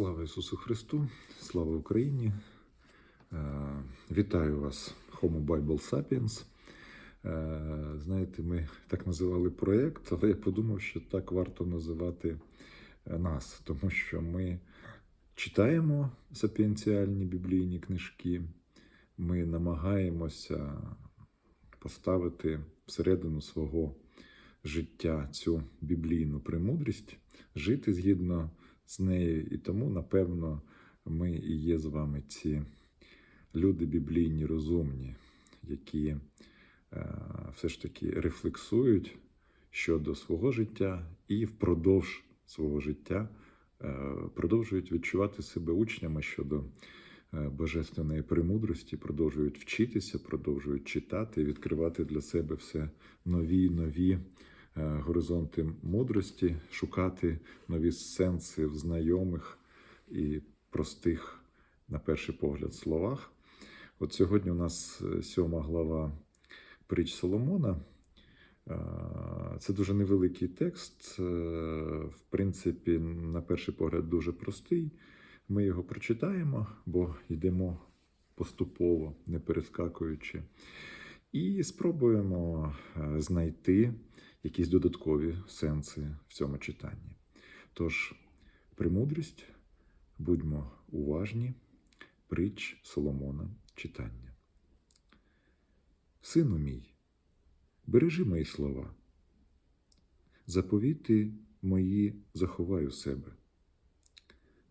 Слава Ісусу Христу, слава Україні. Е, Вітаю вас, Homo Bible Sapiens. Е, Знаєте, ми так називали проєкт, але я подумав, що так варто називати е, нас, тому що ми читаємо сапіенціальні біблійні книжки, ми намагаємося поставити всередину свого життя цю біблійну премудрість, жити згідно з нею. І тому, напевно, ми і є з вами ці люди біблійні, розумні, які е, все ж таки рефлексують щодо свого життя і впродовж свого життя е, продовжують відчувати себе учнями щодо е, божественної премудрості, продовжують вчитися, продовжують читати, відкривати для себе все нові й нові горизонти мудрості, шукати нові сенси в знайомих і простих, на перший погляд, словах. От сьогодні у нас е, сьома глава притч Соломона. Е, Це дуже невеликий текст, е, в принципі, на перший погляд, дуже простий. Ми його прочитаємо, бо йдемо поступово, не перескакуючи, і спробуємо е, знайти якісь додаткові сенси в цьому читанні. Тож, премудрість, будьмо уважні, притч Соломона читання. Сину мій, бережи мої слова, заповіти мої заховай у себе,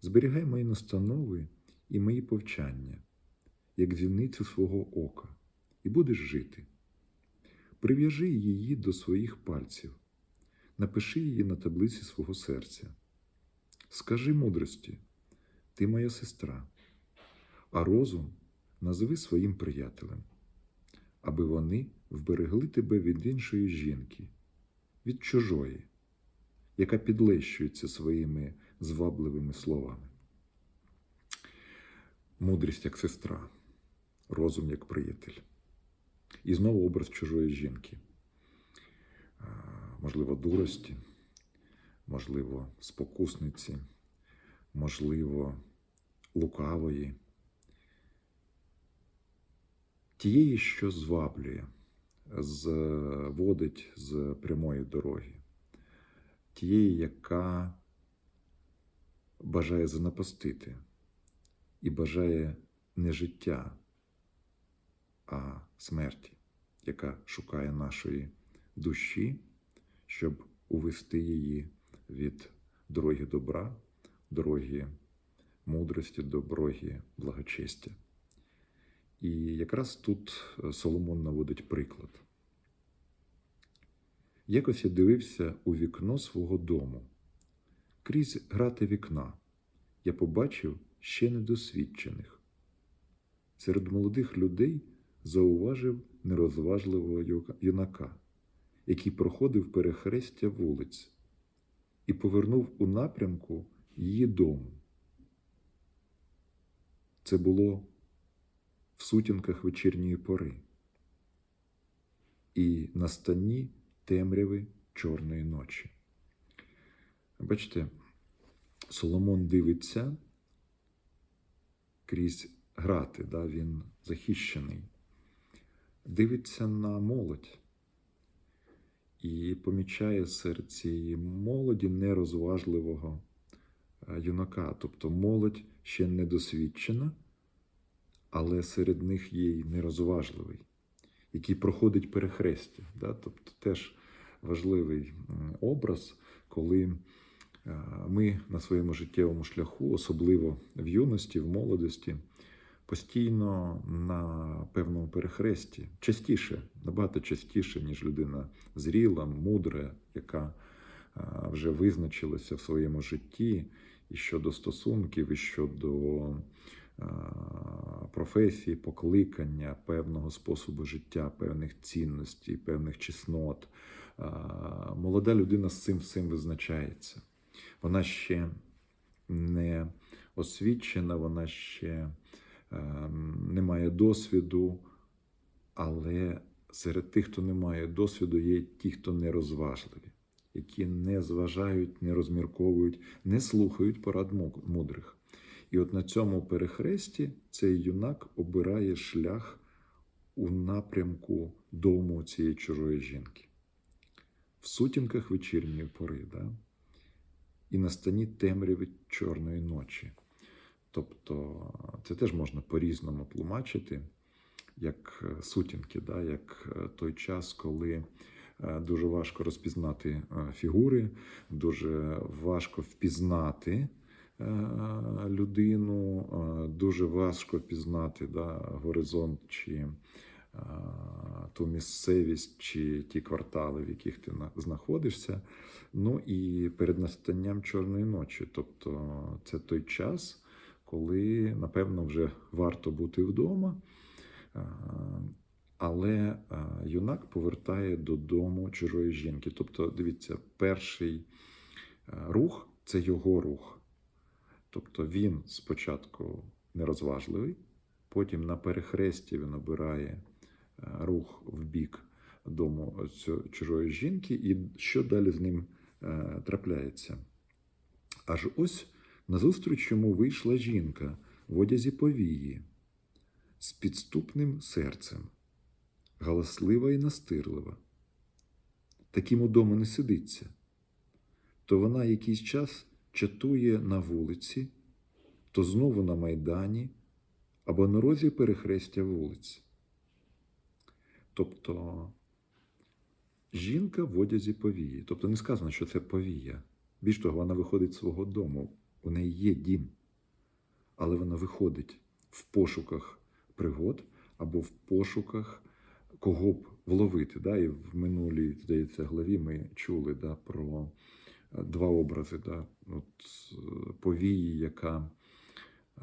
зберігай мої настанови і мої повчання, як зіницю свого ока, і будеш жити. Прив'яжи її до своїх пальців, напиши її на таблиці свого серця. Скажи мудрості, ти моя сестра, а розум назви своїм приятелем, аби вони вберегли тебе від іншої жінки, від чужої, яка підлещується своїми звабливими словами. Мудрість як сестра, розум як приятель. І знову образ чужої жінки, можливо, дурості, можливо, спокусниці, можливо, лукавої, тієї, що зваблює, зводить з прямої дороги, тієї, яка бажає занапастити і бажає не життя, а смерті, яка шукає нашої душі, щоб увести її від дороги добра, дороги мудрості, дороги благочестя. І якраз тут Соломон наводить приклад. Якось я дивився у вікно свого дому. Крізь грати вікна я побачив ще недосвідчених. Серед молодих людей зауважив нерозважливого юнака, який проходив перехрестя вулиць і повернув у напрямку її дому. Це було в сутінках вечірньої пори і на стані темряви чорної ночі. Бачите, Соломон дивиться крізь грати, да, він захищений, дивиться на молодь і помічає серед цієї молоді нерозважливого е, юнака. Тобто молодь ще недосвідчена, але серед них є й нерозважливий, який проходить перехрестя. Да? Тобто теж важливий образ, коли е, ми на своєму життєвому шляху, особливо в юності, в молодості, постійно на певному перехресті, частіше, набагато частіше, ніж людина зріла, мудра, яка вже визначилася в своєму житті і щодо стосунків, і щодо професії, покликання, певного способу життя, певних цінностей, певних чеснот. Молода людина з цим всім визначається. Вона ще не освічена, вона ще е, не має досвіду, але серед тих, хто не має досвіду, є ті, хто не розважливі, які не зважають, не розмірковують, не слухають порад му- мудрих. І от на цьому перехресті цей юнак обирає шлях у напрямку дому цієї чужої жінки. В сутінках вечірньої пори, да? і на стані темряви чорної ночі. Тобто це теж можна по-різному тлумачити, як е, сутінки, да? як е, той час, коли е, дуже важко розпізнати фігури, дуже важко впізнати людину, дуже важко впізнати да, горизонт чи ту місцевість чи ті квартали, в яких ти знаходишся. Ну і перед настанням чорної ночі. Тобто це той час, коли, напевно, вже варто бути вдома. Але юнак повертає додому чужої жінки. Тобто, дивіться, перший рух це його рух. Тобто він спочатку нерозважливий, потім на перехресті він обирає рух в бік дому чужої жінки, і що далі з ним трапляється. Аж ось назустріч йому вийшла жінка в одязі повії з підступним серцем, галаслива і настирлива. Таким удома не сидиться. То вона якийсь час чатує на вулиці, то знову на майдані або на розі перехрестя вулиць. Тобто жінка в одязі повії. Тобто не сказано, що це повія. Більш того, вона виходить з свого дому, у неї є дім, але вона виходить в пошуках пригод або в пошуках кого б вловити. Да? І в минулій, здається, главі ми чули да, про е, два образи. Да? От, е, повії, яка е,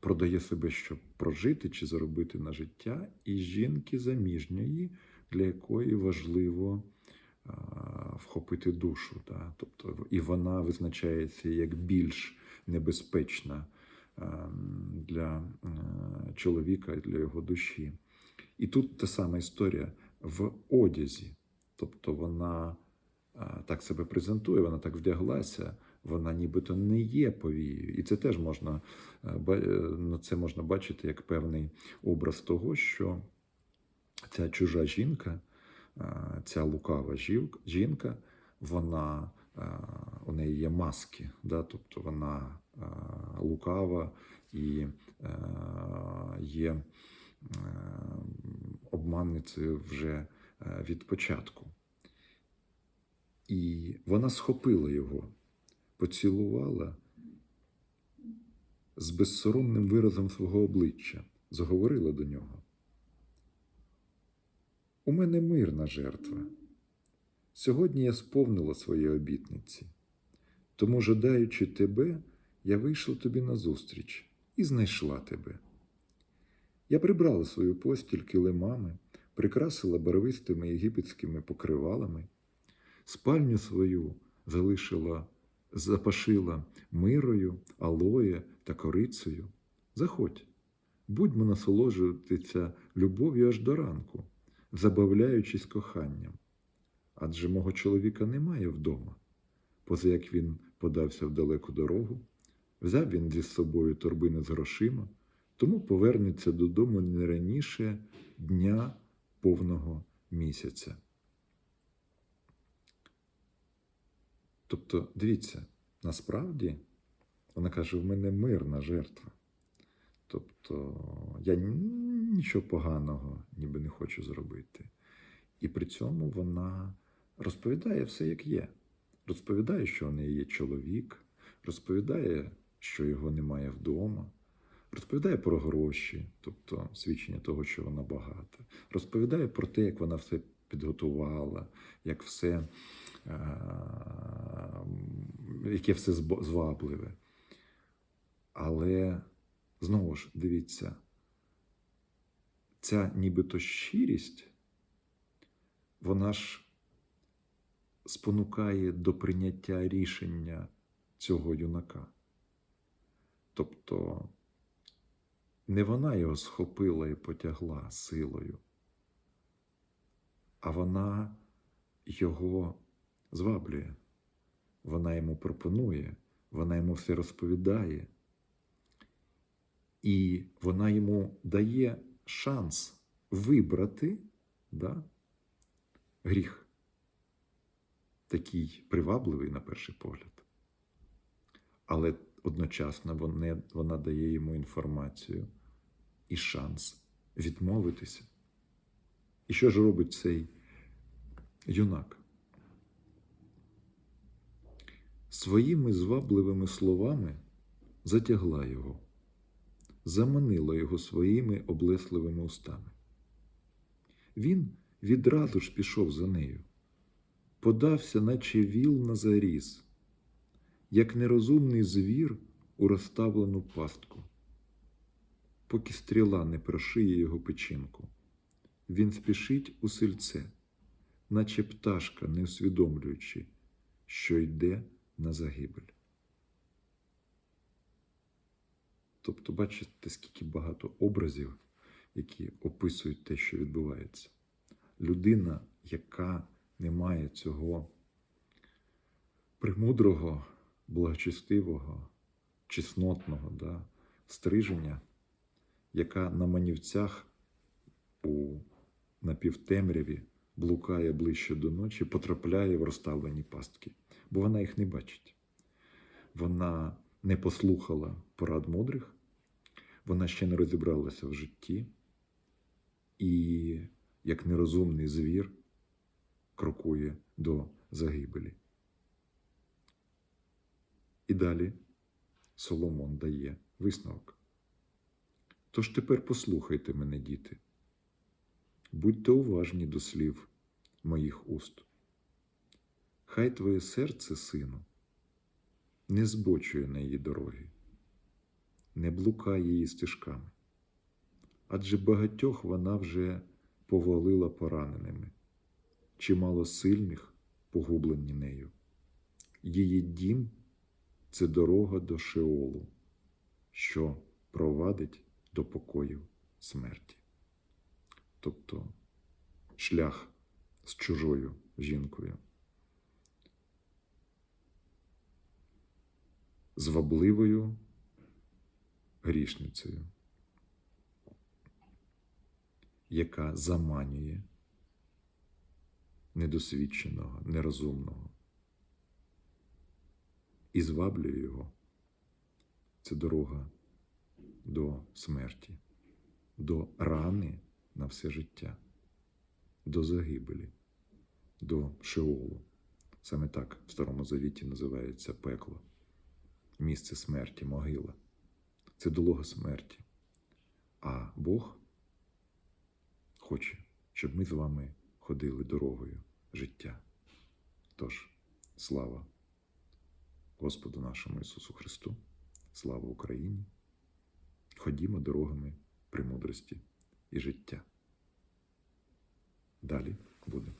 продає себе, щоб прожити чи заробити на життя, і жінки заміжньої, для якої важливо вхопити душу. Да? Тобто, і вона визначається як більш небезпечна е, для е, чоловіка і для його душі. І тут та сама історія в одязі. Тобто вона е, так себе презентує, вона так вдяглася, вона нібито не є повією. І це теж можна е, е, це можна бачити як певний образ того, що ця чужа жінка, е, ця лукава жінка, вона е, у неї є маски, да? тобто вона е, лукава і е, є е, обманницею вже е, від початку. І вона схопила його, поцілувала з безсоромним виразом свого обличчя, заговорила до нього. У мене мирна жертва. Сьогодні я сповнила свої обітниці. Тому, жадаючи тебе, я вийшла тобі назустріч і знайшла тебе. Я прибрала свою постіль килимами, прикрасила барвистими єгипетськими покривалами, спальню свою залишила, запашила мирою, алоє та корицею. Заходь, будьмо насолоджуватися любов'ю аж до ранку, забавляючись коханням. Адже мого чоловіка немає вдома, поза як він подався в далеку дорогу, взяв він зі собою торбини з грошима, тому повернеться додому не раніше дня повного місяця. Тобто, дивіться, насправді вона каже: в мене мирна жертва. Тобто я нічого поганого ніби не хочу зробити. І при цьому вона розповідає все, як є. Розповідає, що у неї є чоловік, розповідає, що його немає вдома, розповідає про гроші, тобто свідчення того, що вона багата, розповідає про те, як вона все підготувала, як все, е, яке все звабливе. Але знову ж дивіться, ця нібито щирість, вона ж спонукає до прийняття рішення цього юнака. Тобто не вона його схопила і потягла силою, а вона його зваблює, вона йому пропонує, вона йому все розповідає. І вона йому дає шанс вибрати да, гріх. Такий привабливий на перший погляд. Але одночасно вона, вона дає йому інформацію і шанс відмовитися. І що ж робить цей юнак? Своїми звабливими словами затягла його, заманила його своїми облесливими устами. Він відразу ж пішов за нею, подався, наче віл на заріз, як нерозумний звір у розставлену пастку. Поки стріла не прошиє його печінку, він спішить у сельце, наче пташка, не усвідомлюючи, що йде на загибель. Тобто, бачите, скільки багато образів, які описують те, що відбувається. Людина, яка не має цього премудрого, благочестивого, чеснотного да, стриження, яка на манівцях у напівтемряві блукає ближче до ночі, потрапляє в розставлені пастки, бо вона їх не бачить. Вона не послухала порад мудрих, вона ще не розібралася в житті, і, як нерозумний звір, крокує до загибелі. І далі Соломон дає висновок. Тож тепер послухайте мене, діти, будьте уважні до слів моїх уст. Хай твоє серце, сину, не збочує на її дороги, не блукає її стежками, адже багатьох вона вже повалила пораненими, чимало сильних погублені нею. Її дім це дорога до Шеолу, що провадить до покою смерті. Тобто шлях з чужою жінкою. Звабливою грішницею, яка заманює недосвідченого, нерозумного і зваблює його. Це дорога до смерті, до рани на все життя, до загибелі, до Шеолу. Саме так в Старому Завіті називається пекло, місце смерті, могила. Це долога смерті. А Бог хоче, щоб ми з вами ходили дорогою життя. Тож, слава Господу нашому Ісусу Христу, слава Україні! Ходімо дорогами премудрості і життя. Далі буде.